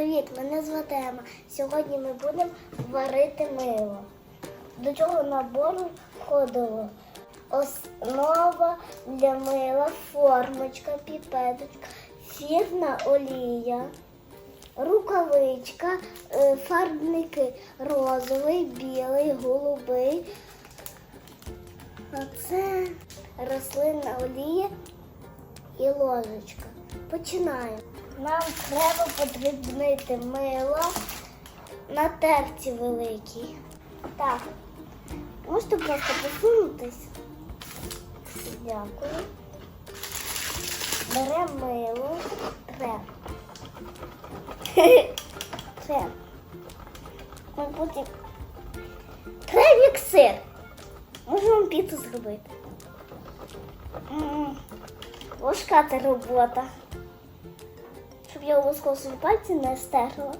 Привіт, мене звати Ема. Сьогодні ми будемо варити мило. До цього набору входило основа для мила, формочка, піпеточка, фірна олія, рукавичка, е, фарбники розовий, білий, голубий. А це рослинна олія і ложечка. Починаємо. Нам треба подрібнити мило на терці великій. Так, можете просто посунутись. Дякую. Беремо мило, треп. Треп. Ми потім треп як сир. Можемо піцу зробити. М, Важка це робота. Щоб я обов'язково свої пальці не стерла.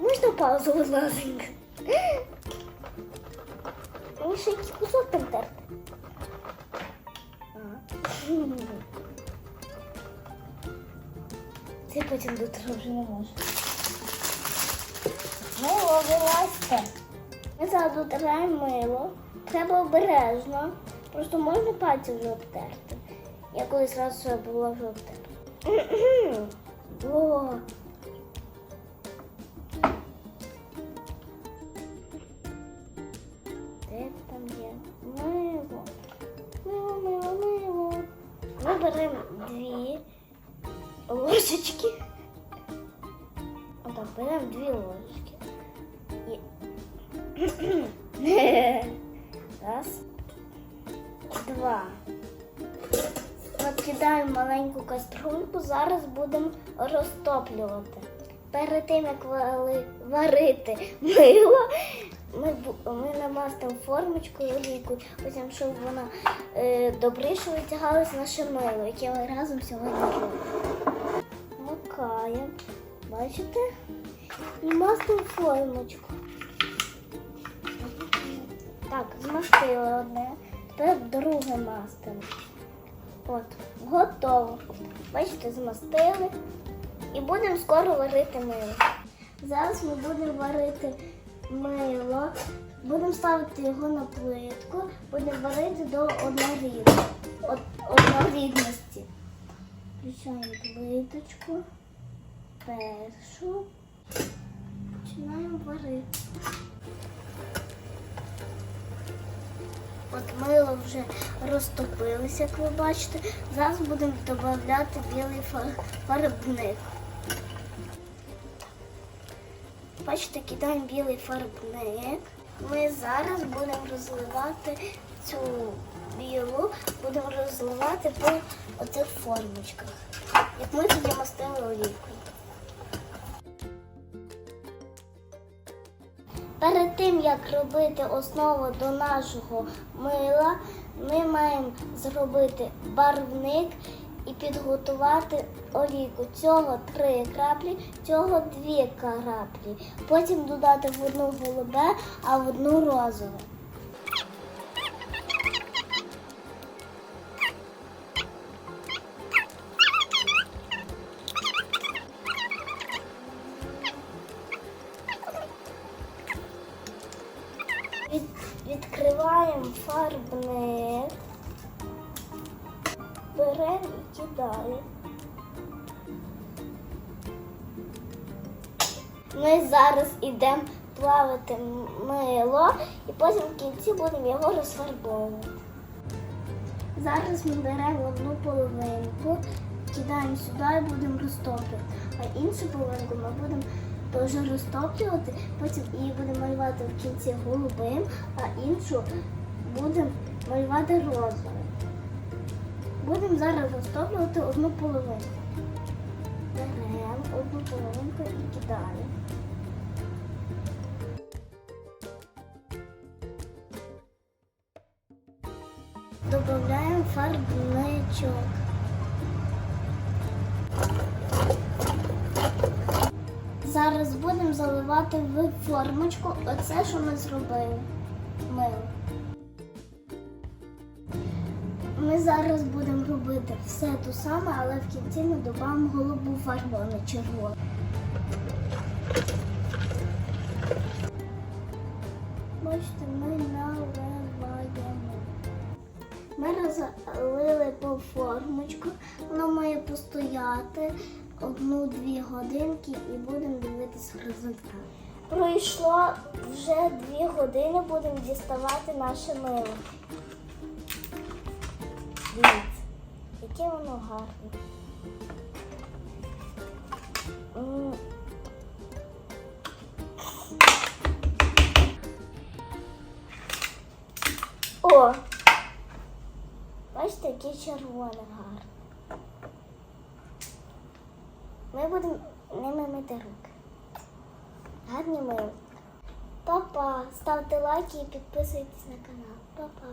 Можна паузу, будь ласка? Ще якийсь кусок там терти. Це потім дотра вже не можу. Мило вилазьте. Ми зараз мило. Треба обережно. Просто можна пальці вже обтерти. Я колись раз була вже обтерта. Де там є? Мило. Мило, мило, мило. Ми беремо дві ложечки. Отак, беремо дві ложечки. І... Раз. Два. Накидаємо маленьку каструльку, зараз будемо розтоплювати. Перед тим, як варити мило, ми, ми намастимо формочкою олійкою, потім, щоб вона е, добріше витягалась наше мило, яке ми разом сьогодні робимо. Макаємо, бачите? І мастимо формочку. Так, змастили одне, тепер друге мастимо. От, готово. Бачите, змастили. І будемо скоро варити мило. Зараз ми будемо варити мило, будемо ставити його на плитку, будемо варити до однорідності. Од, однорідності. Включаємо плиточку. Першу. Починаємо варити. От мило вже розтопилося, як ви бачите. Зараз будемо додати білий фарбник. Бачите, кидаємо білий фарбник. Ми зараз будемо розливати цю білу, будемо розливати по оцих формочках. Як ми тоді мастили олійкою. Перед тим, як робити основу до нашого мила, ми маємо зробити барвник і підготувати олійку. Цього три краплі, цього дві краплі. Потім додати в одну голубе, а в одну розове. Відкриваємо фарбник, беремо і кидаємо. Ми зараз йдемо плавати мило і потім в кінці будемо його розфарбовувати. Зараз ми беремо одну половинку, кидаємо сюди і будемо розтоплювати. А іншу половинку ми будемо теж розтоплювати, потім її будемо малювати в кінці голубим, а іншу будемо малювати розовим. Будемо зараз розтоплювати одну половинку. Беремо одну половинку і кидаємо. Додаємо фарбничок. Зараз будемо заливати в формочку оце, що ми зробили. Мило. зараз будемо робити все те саме, але в кінці ми додамо голубу фарбу, а не червону. Бачите, ми наливаємо. Ми розлили по формочку, воно має постояти одну-дві годинки і будемо дивитися результат. Пройшло вже дві години, будемо діставати наше мило. Дивіться, яке воно гарне. О! Бачите, яке червоне гарне. Ми будемо ними мити руки. Гарні мили. Па-па. Ставте лайки і підписуйтесь на канал. Па-па.